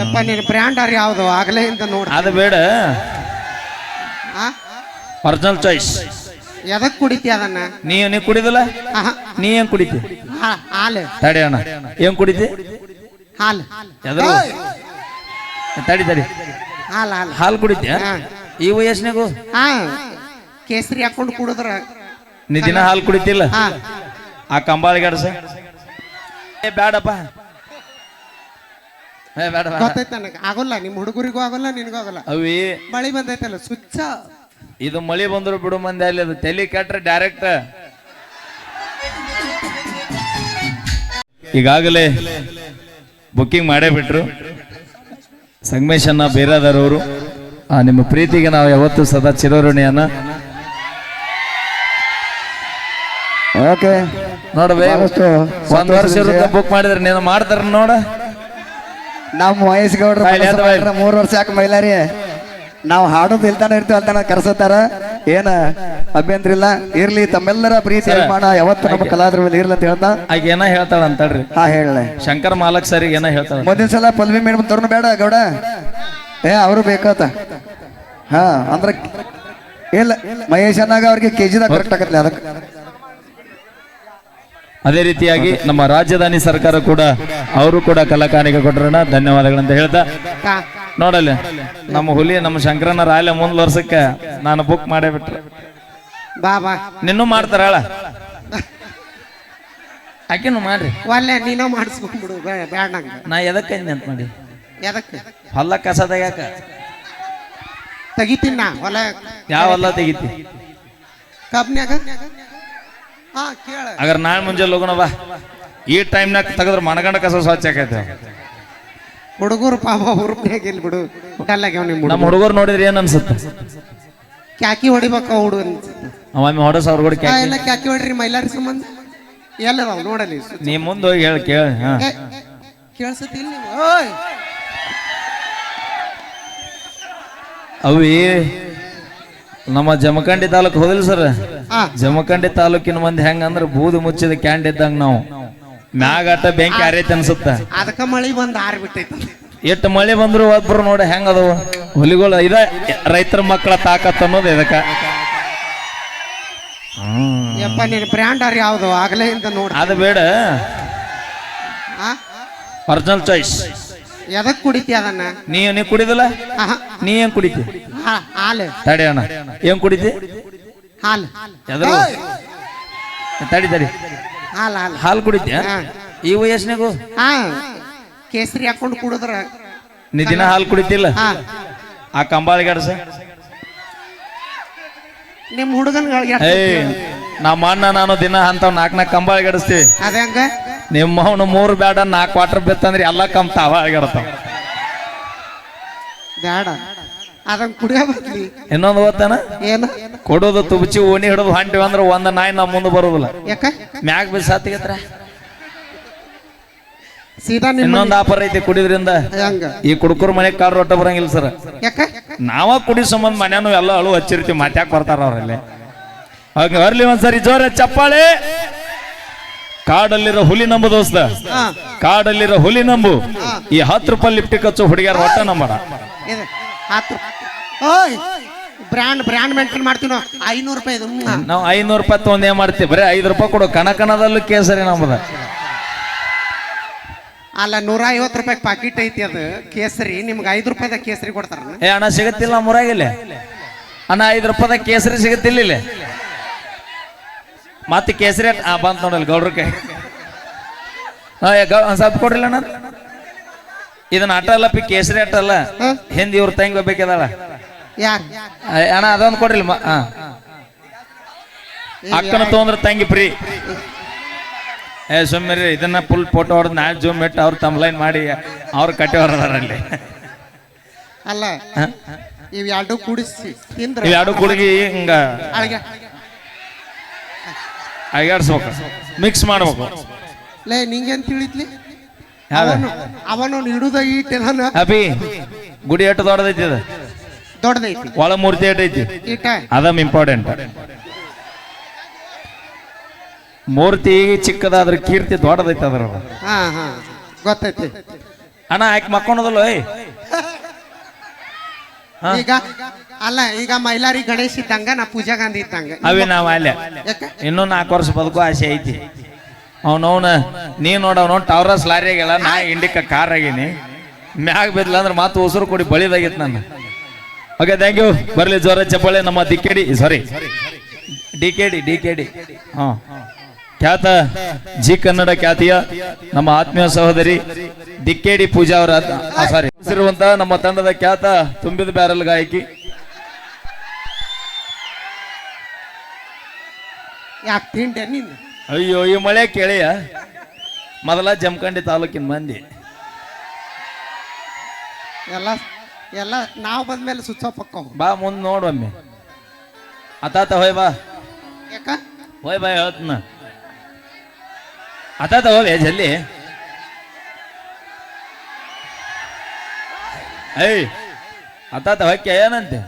ಯಪ್ಪ ನೀನು ಬ್ರ್ಯಾಂಡ್ ಯಾವುದು? ಆಗಲೇ ಇಂದ ನೋಡಿ ಅದು ಬೇಡ. ಒರಿಜಿನಲ್ ಚಾಯ್ಸ್ ಎದಕ್ ಕುಡಿತಿ ಅದನ್ನ? ನೀ ನೀ ಕುಡಿದಿಲ್ಲ? ನೀ ಏನ್ ಕುಡಿತಿ? ಹಾ- ಹಾಲು. ತಡಿ ಅಣ್ಣ. ಏನ್ ಕುಡಿತಿ? ಹಾಲು. ಎದ್ರು? ತಡಿ ತಡಿ. ಹಾಲು ಹಾಲು. ಹಾಲು ಕುಡಿತ್ಯಾ? ಈ ವಯಸ್ಸಿನಾಗು? ಹಾ. ಕೇಸರಿ ಹಾಕೊಂಡು ಕುಡಿದ್ರ. ನೀ ದಿನ ಹಾಲು ಕುಡಿತಿಲ್ಲ? ಆ ಕಂಬಾಳಿಗೆ ಅಡ್ಸ. ಏ ಬೇಡಪ್ಪ ಏ ಬೇಡ ಬೇಡ. ಗೊತ್ತೈತೆ ನನಗೆ. ಆಗೋಲ್ಲ ನಿಮ್ಮ ಹುಡುಗರಿಗೂ ಆಗೋಲ್ಲ ನಿನಗೂ ಆಗೋಲ್ಲ. ಅವಿ. ಮಳಿ ಬಂದೈತಲ್ಲ ಸುಚ್ಚ ಇದು ಮಳಿ ಬಂದ್ರು ಬಿಡು ಮಂದಿ ಅಲ್ಲಿ ಅದು ತಲೆ ಕೆಟ್ರೆ ಡೈರೆಕ್ಟ್ ಈಗಾಗಲೇ ಬುಕ್ಕಿಂಗ್ ಮಾಡೇ ಬಿಟ್ರು. ಸಂಗಮೇಶ್ ಅನ್ನ ಬೇರಾದರವರು ಆ ನಿಮ್ಮ ಪ್ರೀತಿಗೆ ನಾವು ಯಾವತ್ತೂ ಸದಾ ಚಿರಋಣಿಯನ್ನ ಓಕೆ. ನೋಡ್ಬೇಕು ಒಂದ್ ವರ್ಷ ಇರುತ್ತೆ ಬುಕ್ ಮಾಡಿದ್ರೆ ನೀನು ಮಾಡ್ತಾರ ನೋಡ. ನಮ್ಮ ಮಹೇಶ್ ಬಾಯ್ಲಿ ಅದು ಮೂರು ವರ್ಷ ಯಾಕೆ ಮೈಲಾರಿ? ನಾವು ಹಾಡೋದು ಇಲ್ತಾನ ಇರ್ತೀವಿ ಅಂತಾನೆ ಕರ್ಸತ್ತಾರ. ಏನ? ಅಭ್ಯಂತರ ಇಲ್ಲ. ಇರ್ಲಿ ತಮ್ಮೆಲ್ಲರ ಪ್ರೀತಿ. ಅಭಿಮಾನ ಯಾವತ್ತು ನಮ್ಮ ಕಲಾದ್ರ ಮೇಲೆ ಇರ್ಲಿ ಅಂತ ಹೇಳ್ತಾ? ಆಗ ಏನ ಹೇಳ್ತಾಳ ಅಂತಳ್ರಿ ಹಾ ಹೇಳ ಶಂಕರ್ ಮಾಲಕ್ ಸರ್ ಏನ ಹೇಳ್ತಾಳ? ಮೊದಲ ಸಲ ಪಲ್ವಿ ಮೇಡಮ್ ತರುಣ ಬೇಡ ಗೌಡ. ಏ ಅವರು ಬೇಕಾತ. ಹಾ ಅಂದ್ರ ಇಲ್ಲ. ಮಹೇಶ್ ಅನ್ನಾಗ ಅವ್ರಿಗೆ ಕೆಜಿದಾಗ ಕರೆಕ್ಟ್ ಆಗತ್ತೆ ಅದಕ್ಕೆ ಅದೇ ರೀತಿಯಾಗಿ ನಮ್ಮ ರಾಜಧಾನಿ ಸರ್ಕಾರ ಕೂಡ ಅವರು ಕೂಡ ಕಲಾಕಾನಿಗೆ ಕೊಟ್ಟರಣ ಧನ್ಯವಾದಗಳಂತ ಹೇಳ್ತಾ. ನೋಡಲ್ಲ ನಮ್ಮ ಹುಲಿ ನಮ್ಮ ಶಂಕರನ ರಾಯಲೆ ಮುಂದ್ ವರ್ಷಕ್ಕೆ ನಾನು ಬುಕ್ ಮಾಡೇ ಬಿಟ್ರೆ. ಬಾ ಬಾ. ನಿನ್ನೂ ಮಾಡ್ತಾರ ಹೇಳ. ಆಕಿನೂ ಮಾಡ್ರಿ. ಒಲ್ಲೆ ನೀನೋ ಮಾಡಿಸ್ಕೊಂಡ್ಬಿಡು ಬೇ- ಬ್ಯಾಡ ನಂಗೆ. ನಾ ಎದಕ್ಕೆ ಅಂತ ಮಾಡಿ? ಎದಕ್ಕೆ? ಹೊಲ ಕಸ ತೆಗ್ಯಾಕ. ತೆಗಿತೀನಿ ನಾ ಹೊಲ. ಯಾವ ಹೊಲ ತೆಗಿತಿ? ಕಬ್ನ್ಯಾಗ? ಅಗರ್ ನಾಳೆ ಮುಂಜಾನೆ ಹೋಗೋಣ ಬಾ. ಈ ಟೈಮ್ನಾಗ ತೆಗೆದ್ರೆ ಮನಗಂಡ ಕಸ ಸ್ವಚ್ಛ ಆಕೈತೆ. ಹುಡುಗರು ಪಾಪ ಹುರುಪ್ನ್ಯಾಗ ಇಲ್ಲಿ ಬಿಡು. ಡಲ್ಲಾಗ್ಯಾವ ನಿಮ್ಮ ನಮ್ಮ ಹುಡುಗರು? ನೋಡಿದ್ರೆ ಏನ್ ಅನ್ಸುತ್ತೆ? ಕ್ಯಾಕಿ ಹೊಡಿಬೇಕ ಹುಡುಗ ಒಮ್ಮೆ ಹೊಡಸ್ ಅವ್ರ ಕೂಡ ಎಲ್ಲ ಕ್ಯಾಕಿ ಹೊಡ್ರಿ ಮೈಲಾರಿ ಸಂಬಂಧ. ಎಲ್ಲದಾವ್ ನೋಡಲಿ ನೀ ಮುಂದೆ ಹೋಗಿ ಹೇಳಿ ಕೇಳಿ ಹಾಂ. ಕೇಳ್ಸತಿಲ್ಲ ನೀವು? ಅವಿ ನಮ್ಮ ಜಮಖಂಡಿ ತಾಲೂಕು ಹೋದಿಲ್ಲ ಸರ್? ಜಮಖಂಡಿ ತಾಲೂಕಿನ ಮಂದಿ ಹೆಂಗ ಅಂದ್ರೆ ಬೂದು ಮುಚ್ಚಿದ ಕ್ಯಾಂಡ್ ಇದ್ದಂಗ ನಾವು. ಮ್ಯಾಗಾಟ ಬೆಂಕಿ ಆರೈತೆ ಅನ್ಸುತ್ತ. ಅದಕ್ಕ ಮಳಿ ಬಂದ್ ಆರ್ ಬಿಟ್ಟೈತಿ. ಎಷ್ಟು ಮಳೆ ಬಂದ್ರು ಒಬ್ರು ನೋಡಿ ಹೆಂಗ ಅದಾವ? ಹುಲಿಗಳು ಇದ ರೈತರ ಮಕ್ಕಳ ತಾಕತ್ ಅನ್ನೋದು ಇದಕ್ಕ. ಯಪ್ಪ ನಿನ್ ಬ್ರ್ಯಾಂಡ್ ಯಾವ್ದು? ಆಗ್ಲೇ ಇಂದ ನೋಡಿ. ಅದು ಬೇಡ. ಒರಿಜಿನಲ್ ಚಾಯ್ಸ್ ಎದಕ್ ಕುಡಿತಿ ಅದನ್ನ? ನೀ ನೀ ಕುಡಿದಿಲ್ಲ? ನೀ ಏನ್ ಕುಡಿತಿ? ಹಾ- ಹಾಲು. ತಡಿ ಅಣ್ಣ. ಏನ್ ಕುಡಿತಿ? ಹಾಲು. ಎದ್ರು ತಡಿ ತಡಿ. ಹಾಲು ಹಾಲು. ಹಾಲು ಕುಡಿತ್ಯಾ? ಹಾ. ಈ ವಯಸ್ಸಿನಾಗು? ಹಾ. ಕೇಸರಿ ಹಾಕೊಂಡು ಕುಡಿದ್ರ. ನೀ ದಿನ ಹಾಲು ಕುಡಿತಿಲ್ಲ? ಆ ಕಂಬಾಳಿ ಗಡಸ ನಿಮ್ ಹುಡುಗನ್ ನಮ್ಮ ಅಣ್ಣ ನಾನು ದಿನ ಅಂತ ನಾಲ್ಕು ನಾಲ್ಕು ಕಂಬಾಳಿ ಗಡಿಸ್ತೀವಿ ಅದೇ ಹಂಗ? ನಿಮ್ಮ ಅವನು ಮೂರು ಬೇಡ ನಾಲ್ಕು ಕ್ವಾರ್ಟರ್ ಬಿತ್ತಂದ್ರೆ ಎಲ್ಲ ಕಮ್ ತಾವ ಆಗಿರ್ತಾವ. ಬ್ಯಾಡ. ಅದನ್ ಕುಡಿಯ ಇನ್ನೊಂದು ಓದ್ತಾನ ಏನು? ಕೊಡೋದು ತುಬಚಿ ಓಣಿ ಹಿಡಿದು ಹೊಂಟಿವಿ ಅಂದ್ರೆ ಒಂದ್ ನಾಯಿ ನಮ್ಮ ಮುಂದೆ ಬರೋದಿಲ್ಲ. ಯಾಕ? ಮ್ಯಾಗ ಬಿಸಿ ಹತ್ತಿಗೆತ್ರ? ಸೀದಾ ಇನ್ನೊಂದು ಆಫರ್ ಐತಿ ಕುಡಿದ್ರಿಂದ. ಈ ಕುಡ್ಕುರ್ ಮನೆಗೆ ಕಾರ್ ರೊಟ್ಟ ಬರಂಗಿಲ್ಲ ಸರ್. ಯಾಕ? ನಾವ ಕುಡಿ ಸಂಬಂಧ ಮನ್ಯಾನು ಎಲ್ಲ ಅಳು ಹಚ್ಚಿರ್ತೀವಿ ಮಾತ್ಯಾಕ್ ಬರ್ತಾರ ಅವ್ರಲ್ಲಿ. ಹಂಗ ಅರ್ಲಿ ಒಂದ್ಸರಿ ಜೋರ ಚಪ್ಪಾಳೆ. ಕಾಡಲ್ಲಿರೋ ಹುಲಿ ನಂಬು ದೋಸ್ತ. ಕಾಡಲ್ಲಿರೋ ಹುಲಿ ನಂಬು. ಈ ಹತ್ತು ರೂಪಾಯಿ ಲಿಪ್ಟಿಕ್ ಕಚ್ಚು ಹುಡುಗಿಯರ ಹೊಟ್ಟ ನಂಬಡ ಇದು ಹತ್ತು ಓಯ್ ಬ್ರ್ಯಾಂಡ್ ಬ್ರ್ಯಾಂಡ್ ಮೇಂಟೈನ್ ಮಾಡ್ತೀವಿ ನಾವು ಐನೂರು ರೂಪಾಯಿ ಇದು ಹ್ಮ್. ನಾವು ಐನೂರು ರೂಪಾಯಿ ತೊಗೊಂಡ್ ಏನ್ ಮಾಡ್ತೀವಿ. ಬರೀ ಐದು ರೂಪಾಯಿ ಕೊಡು. ಕಣದಲ್ಲೂ ಕೇಸರಿ ನಂಬದ. ಅಲ್ಲ ನೂರ ಐವತ್ತು ರೂಪಾಯಿ ಪಾಕಿಟ್ ಐತಿ ಅದು. ಕೇಸರಿ ನಿಮ್ಗೆ ಐದು ರೂಪಾಯಿದ ಕೇಸರಿ ಕೊಡ್ತಾರ ಏ ಅಣ್ಣ ಸಿಗತ್ತಿಲ್ಲ ಮುರಾಗಿಲ್ಲ ಅಣ್ಣ ಐದು ರೂಪಾಯಿದ ಕೇಸರಿ ಸಿಗತ್ತಿಲ್ಲ ಇಲ್ಲಿ. ಮತ್ತೆ ಕೇಸರಿ ಆ ಬಂತ ನೋಡಲ್ಲಿ ಗೌಡ್ರ ಕೈ. ಹಾ ಗೌ- ಸ್ವಲ್ಪ ಕೊಡ್ರಿಲ್ಲ ಅಣ್ಣ. ಇದನ್ನ ಅಟ ಅಲ್ಲ ಪಿ ಕೇಸರಿ ಅಟ ಅಲ್ಲ. ಹ್ಮ್. ಹಿಂದಿ ಇವ್ರ ತಂಗಿ ಬೇಕಿದಾಳ ಅಣ್ಣ ಅದೊಂದು ಕೊಡ್ರಿಲ್ಲ ಮ- ಹಾ ಅಕ್ಕನ ತಗೊಂಡ್ರ ತಂಗಿ ಫ್ರೀ. ಏ ಸುಮ್ಮನೆ ಇದನ್ನ ಫುಲ್ ಫೋಟೋ ಹೊಡೆದು ನಾಳೆ ಜೂಮ್ ಇಟ್ಟು ಅವ್ರು ತಮ್ಲೈನ್ ಮಾಡಿ ಅವ್ರು ಕಟ್ಟಿ ಹೊರದಾರಲ್ಲಿ ಅಲ್ಲ. ಇವ್ಯಾಡು ಇವ್ ಎರಡು ಕೂಡಿಸಿ ತಿಂದ್ರ. ಇವ್ ಎರಡು ಕುಡುಗಿ ಹಿಂಗ ಅಳಿಗೆ ಅಯ್ಯಾಡ್ಸ್ಬೇಕು ಮಿಕ್ಸ್ ಮಾಡ್ಬೇಕು. ಲೇ ನಿಂಗೇನ್ ತಿಳಿತ್ಲಿ? ಯಾವ್ದು? ಅವನು ಇಡುದ ಹಿಡುದ ಅಬಿ ಅಭಿ ಗುಡಿ ಎಷ್ಟು ದೊಡ್ಡದೈತಿ ಅದ. ದೊಡ್ಡದೈತಿ. ಒಳ ಮೂರ್ತಿ ಎಷ್ಟು ಐತಿ ಅದಮ್ ಇಂಪಾರ್ಟೆಂಟ್ ಮೂರ್ತಿ ಚಿಕ್ಕದಾದ್ರ ಕೀರ್ತಿ ದೊಡ್ಡದೈತಿ ಅದ್ರ ಹಾ ಹಾ ಗೊತ್ತೈತಿ. ಅಣ್ಣ ಆಕೆ ಮಕ್ಕೊಳೋದಲ್ಲ ಏಯ್. ಹಾ. ಈಗ ಅಲ್ಲ ಈಗ ಮಹಿಳಾರಿ ಗಣೇಶ್ ಇದ್ದಂಗ ನಾ ಪೂಜಾ ಗಾಂಧಿ ಇದ್ದಂಗ. ಅವೇ ನಾವು ಅಲ್ಲೇ. ಇನ್ನೂ ನಾಲ್ಕು ವರ್ಷ ಬದುಕು ಆಸೆ ಐತಿ. ಅವನವನ ನೀ ನೋಡವನ ಟವರಸ್ ಲಾರಿ ಆಗ್ಯಾಳ ನಾ ಇಂಡಿಕ ಕಾರ್ ಆಗೀನಿ. ಮ್ಯಾಗ ಬಿದ್ಲ ಅಂದ್ರೆ ಮಾತು ಉಸಿರು ಕೊಡಿ ಬಳಿದಾಗಿತ್ತು ನನ್ನ. ಓಕೆ ಥ್ಯಾಂಕ್ ಯು ಬರಲಿ ಜೋರ ಚಪ್ಪಳೆ ನಮ್ಮ ದಿಕ್ಕೇಡಿ sorry D K D D K D. ಹಾಂ. ಖ್ಯಾತ ಜಿ ಕನ್ನಡ ಖ್ಯಾತಿಯ ನಮ್ಮ ಆತ್ಮೀಯ ಸಹೋದರಿ ದಿಕ್ಕೇಡಿ ಪೂಜಾ ಅವರ ಸಾರಿ ಹೆಸರುವಂತಹ ನಮ್ಮ ತಂಡದ ಖ್ಯಾತ ತುಂಬಿದ ಬ್ಯಾರಲ್ ಗಾಯಕಿ ಯಾಕೆ ತಿಂಡೆ ನೀನು? ಅಯ್ಯೋ ಈ ಮಳೆ ಕೇಳಿಯ? ಮೊದಲ ಜಮಖಂಡಿ ತಾಲೂಕಿನ ಮಂದಿ. ಎಲ್ಲ ಎಲ್ಲ ನಾವು ಬಂದ್ಮೇಲೆ ಸುಚ್ಚ ಪಕ್ಕ ಬಾ ಮುಂದ್ ನೋಡೊಮ್ಮೆ ಅತಾತ ಹೋಯ್ ಬಾ. ಯಾಕ? ಹೋಯ್ ಬಾ ಹೇಳ್ತನ. ಅತಾತ ಹೋವೆ ಜಲ್ದಿ. ಏಯ್ ಅತಾತ ಹೊಕ್ಕೆ ಏನಂತೆ?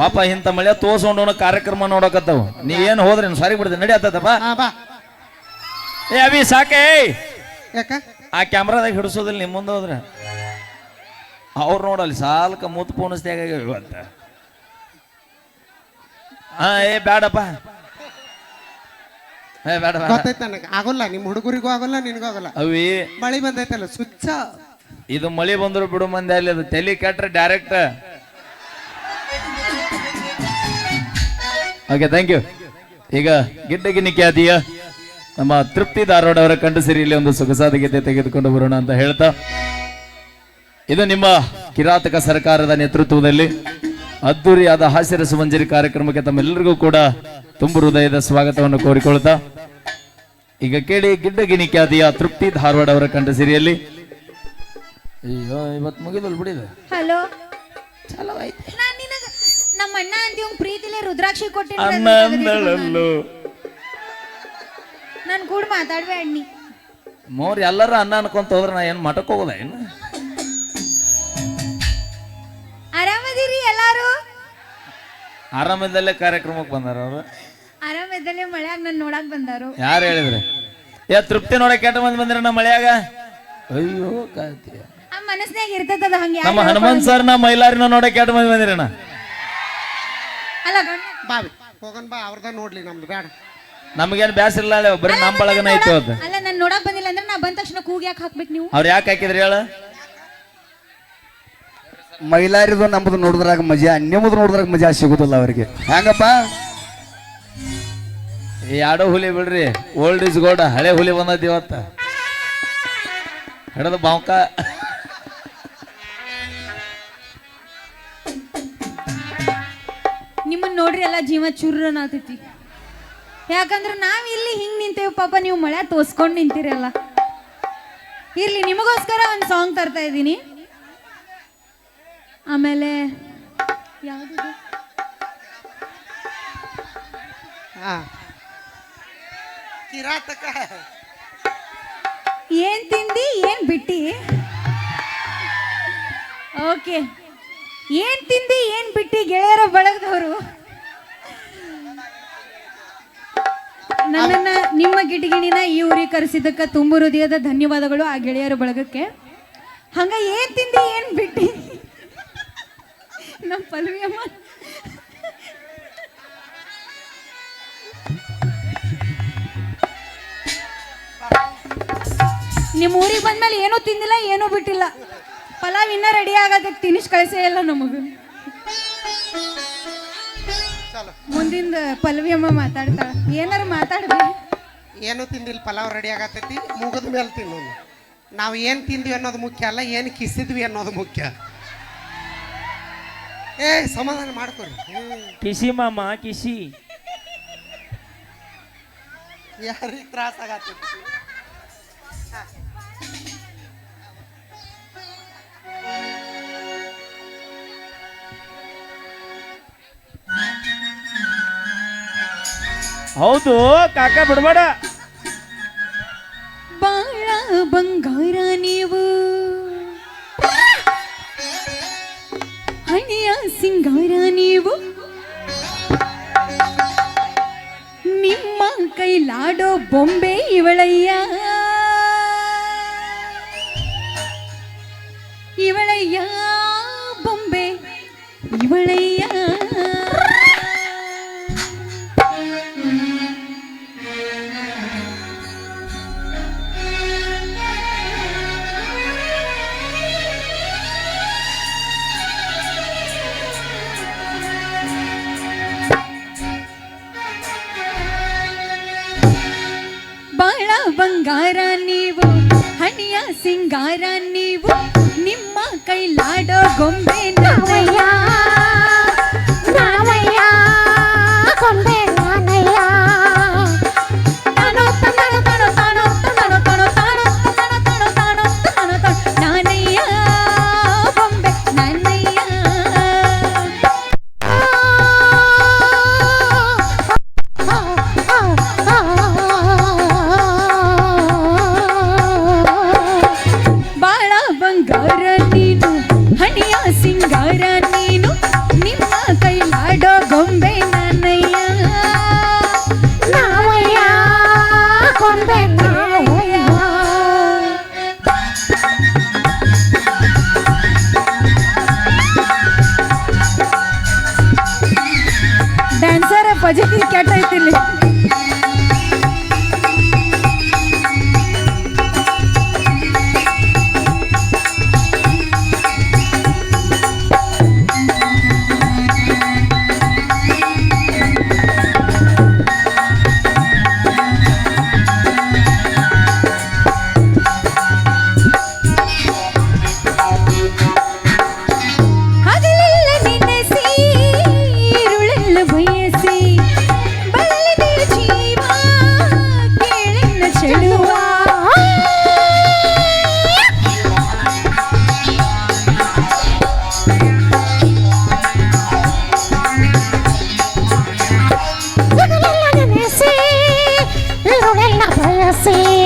ಪಾಪ ಇಂತ ಮಳೆ ತೋರ್ಸ್ಕೊಂಡು ಕಾರ್ಯಕ್ರಮ ನೋಡಕತ್ತವು. ನೀ ಏನ್ ಹೋದ್ರಿ ಸಾರಿ ಬಿಡ್ದೆ ನಡಿ ಆತದಪ್ಪ ಏ ಅಭಿ ಸಾಕೆ ಯಾಕ? ಆ ಕ್ಯಾಮ್ರಾದಾಗ ಹಿಡಿಸೋದಿಲ್ಲ ನಿಮ್ಮ ಮುಂದೆ ಹೋದ್ರ. ಅವ್ರು ನೋಡಲ್ಲಿ ಸಾಲ್ಕ ಮೂತ್ ಪೋಣಿಸ್ದಾಗ ಇವತ್ತ. ಹಾ ಏ ಬೇಡಪ್ಪ ಏ ಬೇಡ ಗೊತ್ತೈತೆ ನನಗೆ. ಆಗೋಲ್ಲ ನಿಮ್ಮ ಹುಡುಗರಿಗೂ ಆಗೋಲ್ಲ ನಿನಗೂ ಆಗೋಲ್ಲ. ಅವಿ ಮಳೆ ಬಂದೈತಲ್ಲ ಸುಚ್ಚ ಇದು ಮಳಿ ಬಂದ್ರು ಬಿಡು ಮಂದಿ ಅಲ್ಲಿ ಅದು ತಲೆ ಕೆಟ್ರೆ ಡೈರೆಕ್ಟ್ ಓಕೆ ಥ್ಯಾಂಕ್ ಯು ಈಗ ಗಿಡ್ಡಗಿನಿ ಖ್ಯಾತಿಯ ನಮ್ಮ ತೃಪ್ತಿ ಧಾರವಾಡ ಅವರ ಕಂಡು ಸಿರಿ ಇಲ್ಲಿ ಒಂದು ಸೊಗಸಾದ ಗೀತೆ ತೆಗೆದುಕೊಂಡು ಬರೋಣ ಅಂತ ಹೇಳ್ತಾ. ಇದು ನಿಮ್ಮ ಕಿರಾತಕ ಸರ್ಕಾರದ ನೇತೃತ್ವದಲ್ಲಿ ಅದ್ದೂರಿಯಾದ ಹಾಸ್ಯರಸ ಮಂಜರಿ ಕಾರ್ಯಕ್ರಮಕ್ಕೆ ತಮ್ಮೆಲ್ಲರಿಗೂ ಕೂಡ ತುಂಬ ಹೃದಯದ ಸ್ವಾಗತವನ್ನು ಕೋರಿಕೊಳ್ತಾ. ಈಗ ಕೇಳಿ ಗಿಡ್ಡಗಿನಿ ಖ್ಯಾತಿಯ ತೃಪ್ತಿ ಧಾರವಾಡ ಅವರ ಕಂಡ ಸಿರಿಯಲ್ಲಿ. ಅಯ್ಯೋ ಇವತ್ತು ಮುಗಿದಲ್ ಬಿಡಿದೆ. ಹಲೋ ಚಲೋ ಐತೆ ನಮ್ಮ ಅಣ್ಣ ಅಂತೀವ್ ಪ್ರೀತಿಲೇ ರುದ್ರಾಕ್ಷಿ ಅನ್ನಂದಳಲ್ಲು ನನ್. ಕೂಡ ಮಾತಾಡ್ವೆ ಅಣ್ಣಿ. ಮೋರ್ ಎಲ್ಲರೂ ಅನ್ನ ಅನ್ಕೊಂತ ಹೋದ್ರೆ ನಾ ಏನ್ ಮಠಕ್ ಹೋಗೋದ ಏನು ಆರಾಮದಿರಿ ಎಲ್ಲಾರು? ಆರಾಮದಲ್ಲೇ ಕಾರ್ಯಕ್ರಮಕ್ಕೆ ಬಂದಾರ ಅವರು. ಆರಾಮದಲ್ಲೇ ಮಳೆಯಾಗ ನನ್ ನೋಡಕ್ ಬಂದಾರು. ಯಾರು ಹೇಳಿದ್ರೆ? ಯಾ ತೃಪ್ತಿ ನೋಡಕ್ಕೆ ಕೆಟ್ಟ ಮಂದಿ ಬಂದಿರ ನಮ್ಮ ಮಳೆಯಾಗ? ಅಯ್ಯೋ ಕಾತಿ ಆ ಮನಸ್ನ್ಯಾಗ ಇರ್ತದ ಹಂಗೆ ನಮ್ಮ ಹನುಮಂತ್ ಸರ್ ನಾ ಮೈಲಾರಿನ ನೋಡಕ್ಕೆ ಕೆಟ್ಟ ಮಂದಿ ಬಂದಿರಣ್ಣ? ಅಲ್ಲ ಗಂಡ ಬಾವಿ. ಹೋಗೋಣ ಬಾ ಅವ್ರದ ನೋಡ್ಲಿ ನಮ್ದು ಬೇಡ. ನಮಗೇನು ಬ್ಯಾಸ ಇಲ್ಲ ಬರೀ ನಮ್ಮ ಬಳಗನ ಐತೆ ಅದು. ಅಲ್ಲ ನನ್ ನೋಡಕ್ ಬಂದಿಲ್ಲ ಅಂದ್ರೆ ನಾ ಬಂದ ತಕ್ಷಣ ಕೂಗಿ ಯಾಕೆ ಹಾಕ್ಬೇಕು ನೀವು? ಅವ್ರು ಯಾಕೆ ಹಾಕಿದ್ರಿ ಹೇಳ? ಮೈಲಾರಿದು ನಮ್ಮದು ನೋಡಿದ್ರಾಗ ಮಜಾ ನಿಮ್ಮದು ನೋಡಿದ್ರಾಗ ಮಜಾ ಸಿಗುದಿಲ್ಲ ಅವರಿಗೆ. ಹೆಂಗಪ್ಪ ಯಾಡೋ ಆಡೋ ಹುಲಿ ಬಿಡ್ರಿ. ಓಲ್ಡ್ ಇಸ್ ಗೋಲ್ಡ್ ಹಳೆ ಹುಲಿ ಬಂದದ್ದು ಇವತ್ತ. ಹಿಡದ ಬಾವ್ಕ. ಜೀವ ಚುರ್ರನ್ ಆತೈತಿ ಯಾಕಂದ್ರೆ ನಾವ್ ಇಲ್ಲಿ ಹಿಂಗ್ ನಿಂತೇವ್ ಪಾಪ ನೀವು ಮಳೆ ತೋಸ್ಕೊಂಡ್ ನಿಂತಿರಲ್ಲ. ಇರ್ಲಿ ನಿಮಗೋಸ್ಕರ ಒಂದ್ ಸಾಂಗ್ ತರ್ತಾ ಇದ್ದೀನಿ. ಆಮೇಲೆ ಯಾವ್ದು? ಕಿರಾತಕ. ಏನ್ ತಿಂದಿ ಏನ್ ಬಿಟ್ಟಿ? ಓಕೆ. ಏನ್ ತಿಂದಿ ಏನ್ ಬಿಟ್ಟಿ ಗೆಳೆಯರ ಬಳಗದವರು? ನನ್ನನ್ನ ನಿಮ್ಮ ಗಿಟಗಿಣಿನ ಈ ಊರಿಗೆ ಕರೆಸಿದ್ದಕ್ಕೆ ತುಂಬ ಹೃದಯದ ಧನ್ಯವಾದಗಳು ಆ ಗೆಳೆಯರ ಬಳಗಕ್ಕೆ. ಹಂಗ ಏನ್ ತಿಂದಿ, ಏನ್ ಬಿಟ್ಟಿ? ನಮ್ಮ ಪಲ್ವಿ ಅಮ್ಮ ನಿಮ್ಮ ಊರಿಗೆ ಬಂದ್ಮೇಲೆ ಏನೂ ತಿಂದಿಲ್ಲ, ಏನೂ ಬಿಟ್ಟಿಲ್ಲ. ಪಲಾವ್ ಇನ್ನೂ ರೆಡಿ ಆಗೋದಕ್ಕೆ ತಿನ್ನಿಸ್ ಕಳಿಸೇ ಇಲ್ಲ ನಮಗ. ಮುಂದಿಂದ ಪಲ್ವಿ ಅಮ್ಮ ಮಾತಾಡ್ತಾಳ. ಏನಾರ ಮಾತಾಡ್ಬಿ ಏನು ತಿಂದಿಲ್ಲ ಪಲಾವ್ ರೆಡಿ ಆಗತ್ತೈತಿ? ಮುಗಿದ ಮೇಲೆ ತಿನ್ನೋದು ನಾವು ಏನು ತಿಂದ್ವಿ ಅನ್ನೋದು ಮುಖ್ಯ ಅಲ್ಲ ಏನು ಕಿಸಿದ್ವಿ ಅನ್ನೋದು ಮುಖ್ಯ. ಏ ಸಮಾಧಾನ ಮಾಡ್ಕೊರಿ. ಹ್ಮ್. ಕಿಸಿ ಮಾಮ ಕಿಸಿ. ಯಾರಿಗೆ ತ್ರಾಸ ಆಗತ್ತೈತಿ ಹೌದು ಕಾಕ ಬಿಡಬೇಡ. ಬಾಳ ಬಂಗಾರ ನೀವು. ಹಣೆಯ ಸಿಂಗಾರ ನೀವು. ನಿಮ್ಮ ಕೈಲಾಡೋ ಬೊಂಬೆ ಇವಳಯ್ಯ. സിംഗാരാന്യ ಡಾನ್ಸರ್ ಬಜೆಟ್ ಕೆಟ್ಟ ಐತಿಲ್ಲಿ Nothing to see.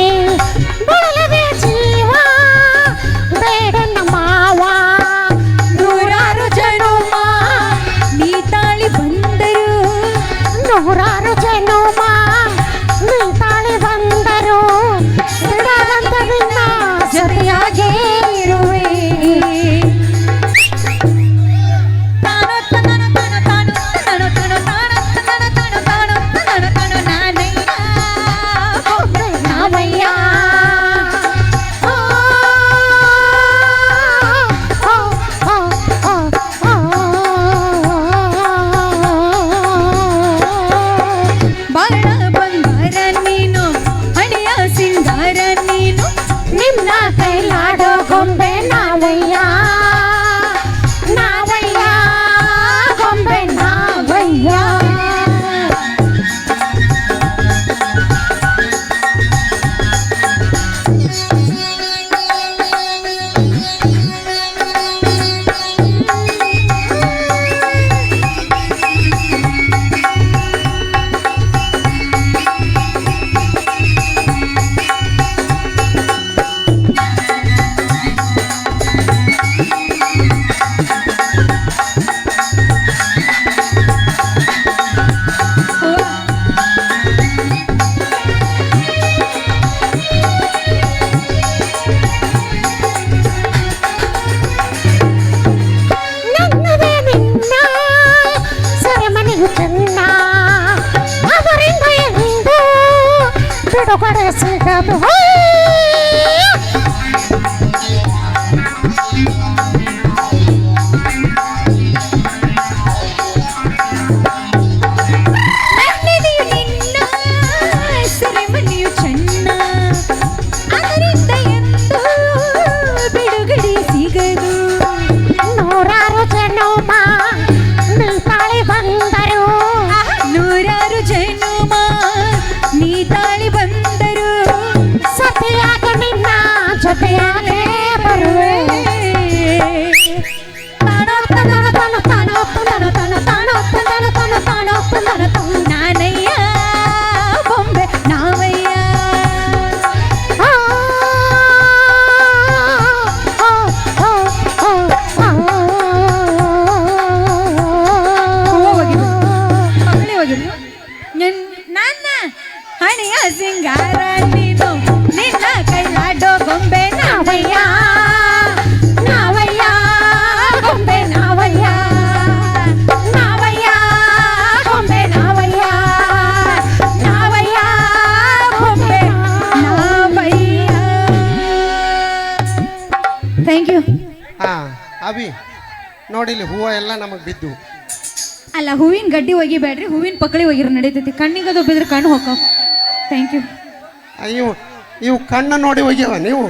ನೋಡಿಲಿ ಹೂವು ಎಲ್ಲ ನಮಗೆ ಬಿದ್ದು. ಅಲ್ಲ ಹೂವಿನ ಗಡ್ಡಿ ಒಗಿಬೇಡ್ರಿ ಹೂವಿನ ಪಕಳಿ ಹೋಗಿರ ನಡೀತೈತಿ. ಕಣ್ಣಿಗದು ಬಿದ್ರೆ ಕಣ್ಣು ಹೋಗವ್ ಥ್ಯಾಂಕ್ ಯು ಅಯ್ಯೋ ಇವು ಕಣ್ಣು ನೋಡಿ ಹೋಗ್ಯವ ನೀವು?